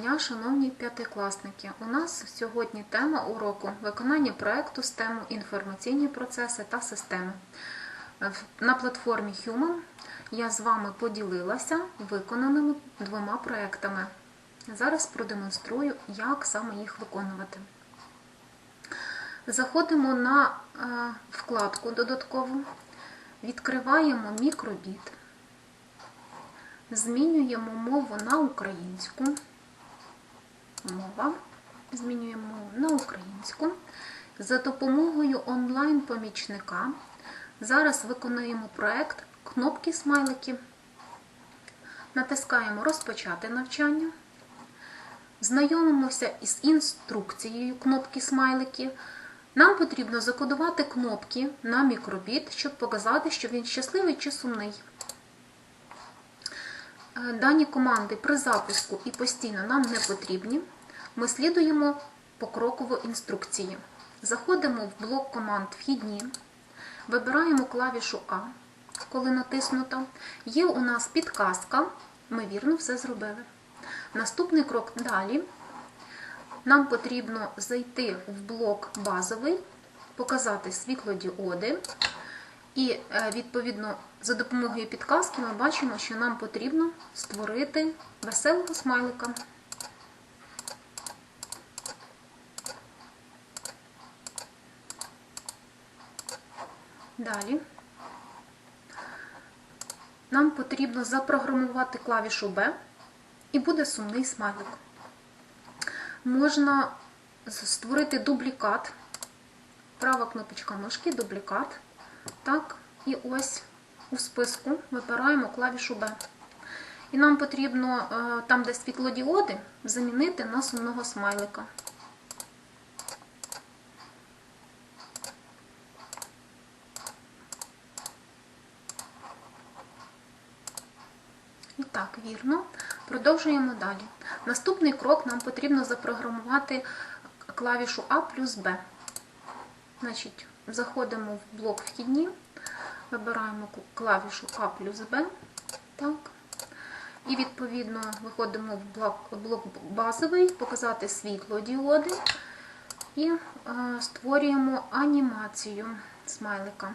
дня, шановні п'ятикласники! У нас сьогодні тема уроку виконання проекту з тему інформаційні процеси та системи. На платформі Human я з вами поділилася виконаними двома проектами. Зараз продемонструю, як саме їх виконувати. Заходимо на е, вкладку додаткову, відкриваємо мікробіт. Змінюємо мову на українську. Мова. Змінюємо мову на українську. За допомогою онлайн-помічника. Зараз виконуємо проект кнопки смайлики. Натискаємо Розпочати навчання. Знайомимося із інструкцією кнопки смайлики. Нам потрібно закодувати кнопки на мікробіт, щоб показати, що він щасливий чи сумний. Е, Дані команди при запуску і постійно нам не потрібні. Ми слідуємо покроково інструкції. Заходимо в блок команд Вхідні, вибираємо клавішу А, коли натиснуто. Є у нас підказка, ми вірно все зробили. Наступний крок далі. Нам потрібно зайти в блок базовий, показати світлодіоди. І, е, відповідно, за допомогою підказки ми бачимо, що нам потрібно створити веселого смайлика. Далі нам потрібно запрограмувати клавішу B і буде сумний смайлик. Можна створити дублікат. Права кнопочка мишки, дублікат. Так, і ось у списку вибираємо клавішу B. І нам потрібно е, там, де світлодіоди, замінити на сумного смайлика. І так, вірно. Продовжуємо далі. Наступний крок нам потрібно запрограмувати клавішу А плюс Б. Значить, заходимо в блок вхідні, вибираємо клавішу А плюс Б. І відповідно виходимо в блок, базовий, показати світлодіоди і е, створюємо анімацію смайлика.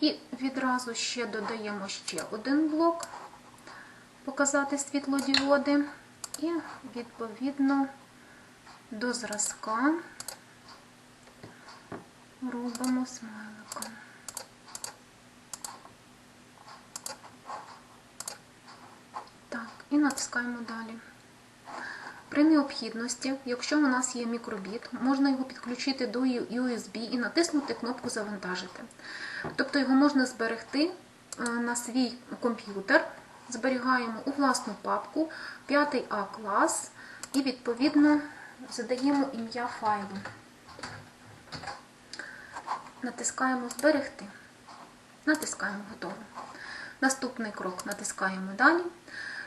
І відразу ще додаємо ще один блок, показати світлодіоди, і відповідно до зразка робимо смайлика. Так, і натискаємо далі. При необхідності, якщо у нас є мікробіт, можна його підключити до USB і натиснути кнопку Завантажити. Тобто його можна зберегти е, на свій комп'ютер, зберігаємо у власну папку 5 А клас і, відповідно, задаємо ім'я файлу. Натискаємо Зберегти. Натискаємо Готово. Наступний крок натискаємо Далі.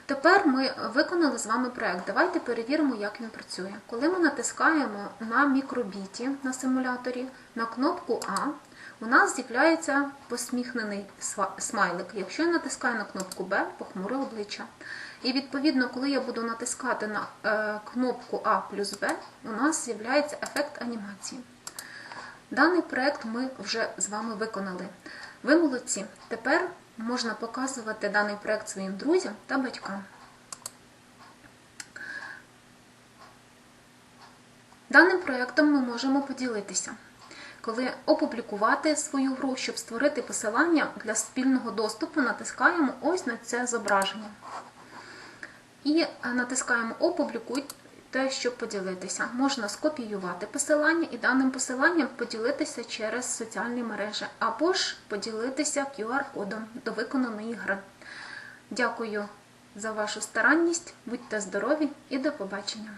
Тепер ми виконали з вами проект. Давайте перевіримо, як він працює. Коли ми натискаємо на мікробіті на симуляторі на кнопку А, у нас з'являється посміхнений смайлик. Якщо я натискаю на кнопку Б, похмуре обличчя. І відповідно, коли я буду натискати на е, кнопку А плюс Б, у нас з'являється ефект анімації. Даний проект ми вже з вами виконали. Ви молодці. Тепер можна показувати даний проект своїм друзям та батькам. Даним проєктом ми можемо поділитися, коли опублікувати свою гру, щоб створити посилання для спільного доступу, натискаємо ось на це зображення. І натискаємо Опублікуй те, щоб поділитися. Можна скопіювати посилання і даним посиланням поділитися через соціальні мережі, або ж поділитися QR-кодом до виконаної гри. Дякую за вашу старанність, будьте здорові і до побачення!